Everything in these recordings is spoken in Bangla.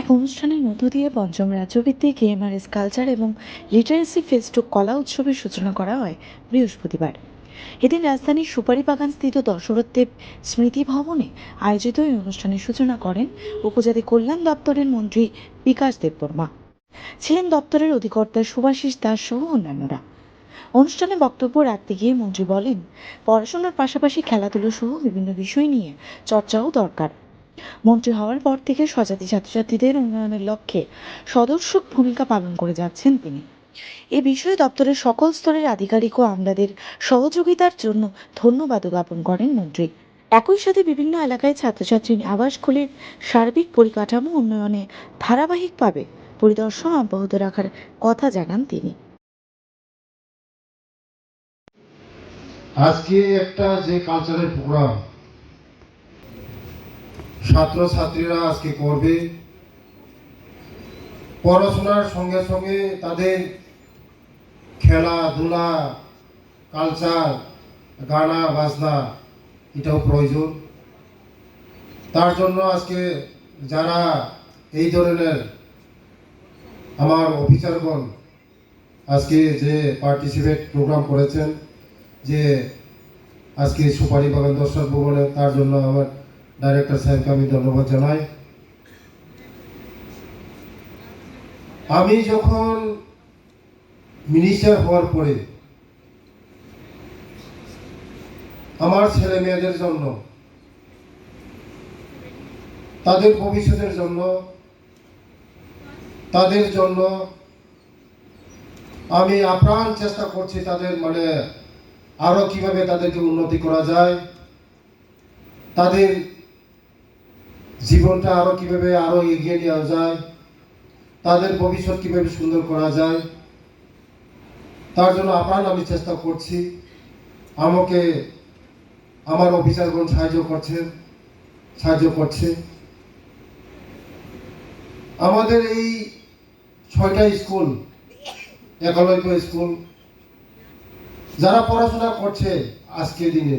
এক অনুষ্ঠানের মধ্য দিয়ে পঞ্চম রাজ্যভিত্তিক এমআরএস কালচার এবং লিটারেসি ফেস্ট কলা উৎসবের সূচনা করা হয় বৃহস্পতিবার। এদিন রাজধানীর সুপারিবাগান স্থিত দশরথ দেব স্মৃতি ভবনে আয়োজিত এই অনুষ্ঠানের সূচনা করেন উপজাতি কল্যাণ দপ্তরের মন্ত্রী বিকাশ দেববর্মা। ছিলেন দপ্তরের অধিকর্তা সুভাষিস দাস সহ অন্যান্যরা। অনুষ্ঠানে বক্তব্য রাখতে গিয়ে মন্ত্রী বলেন, পড়াশোনার পাশাপাশি খেলাধুলো সহ বিভিন্ন বিষয় নিয়ে চর্চাও দরকার। মন্ত্রী হওয়ার পর থেকে স্বজাতি ছাত্রছাত্রীদের উন্নয়নের লক্ষ্যে সদর্শক ভূমিকা পালন করে যাচ্ছেন তিনি। এ বিষয়ে দপ্তরের সকল স্তরের আধিকারিক ও আমলাদের সহযোগিতার জন্য ধন্যবাদ জ্ঞাপন করেন মন্ত্রী। একই সাথে বিভিন্ন এলাকায় ছাত্রছাত্রী আবাসগুলির সার্বিক পরিকাঠামো উন্নয়নে ধারাবাহিকভাবে পরিদর্শন অব্যাহত রাখার কথা জানান তিনি। আজকে একটা যে কালচারাল প্রোগ্রাম ছাত্র ছাত্রীরা আজকে করবে। পড়াশোনার সঙ্গে সঙ্গে তাদের খেলাধুলা কালচার গানা, বাজনা, এটাও প্রয়োজন। তার জন্য আজকে যারা এই ধরনের আমার অফিসারগণ আজকে যে পার্টিসিপেট প্রোগ্রাম করেছেন, যে আজকে সুপারি বাগান দর্শক ভবনে, তার জন্য আমার ডাইরেক্টর সাহেবকে আমি ধন্যবাদ জানাই। আমি যখন মিনিস্টার হওয়ার পরে আমার ছেলে মেয়েদের জন্য, তাদের ভবিষ্যতের জন্য, তাদের জন্য আমি আপ্রাণ চেষ্টা করছি তাদের মানে আরও কীভাবে তাদেরকে উন্নতি করা যায়, তাদের জীবনটা আরও কীভাবে আরও এগিয়ে নেওয়া যায়, তাদের ভবিষ্যৎ কীভাবে সুন্দর করা যায়, তার জন্য আপ্রাণ আমি চেষ্টা করছি। আমাকে, আমার অফিসারগণ সাহায্য করছে সাহায্য করছে। আমাদের এই ছয়টা স্কুল, একলব্য স্কুল, যারা পড়াশোনা করছে আজকের দিনে,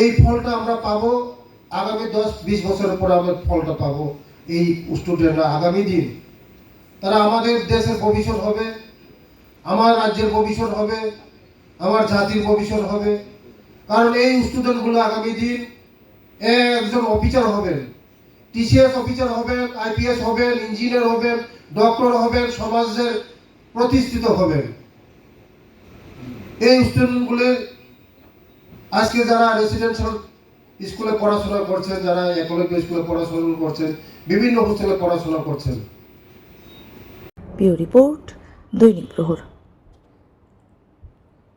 এই ফলটা আমরা পাবো আগামী দশ, বিশ বছরের পরে আমরা ফলটা পাবো এই স্টুডেন্টরা আগামী দিন। তারা আমাদের দেশের ভবিষ্যৎ হবে, আমার রাজ্যের ভবিষ্যৎ হবে, আমার জাতির ভবিষ্যৎ হবে। কারণ এই স্টুডেন্টগুলো আগামী দিন একজন অফিসার হবেন, টিসিএস অফিসার হবেন, আইপিএস হবেন, ইঞ্জিনিয়ার হবেন, ডক্টর হবেন, সমাজের প্রতিষ্ঠিত হবেন। এই স্টুডেন্টগুলো আজকে যারা রেসিডেন্সিয়াল স্কুলে পড়াশোনা করছেন, যারা একলব্য স্কুলে পড়াশোনা করছেন, বিভিন্ন হোস্টেলে পড়াশোনা করছেন। রিপোর্ট, দৈনিক প্রহর।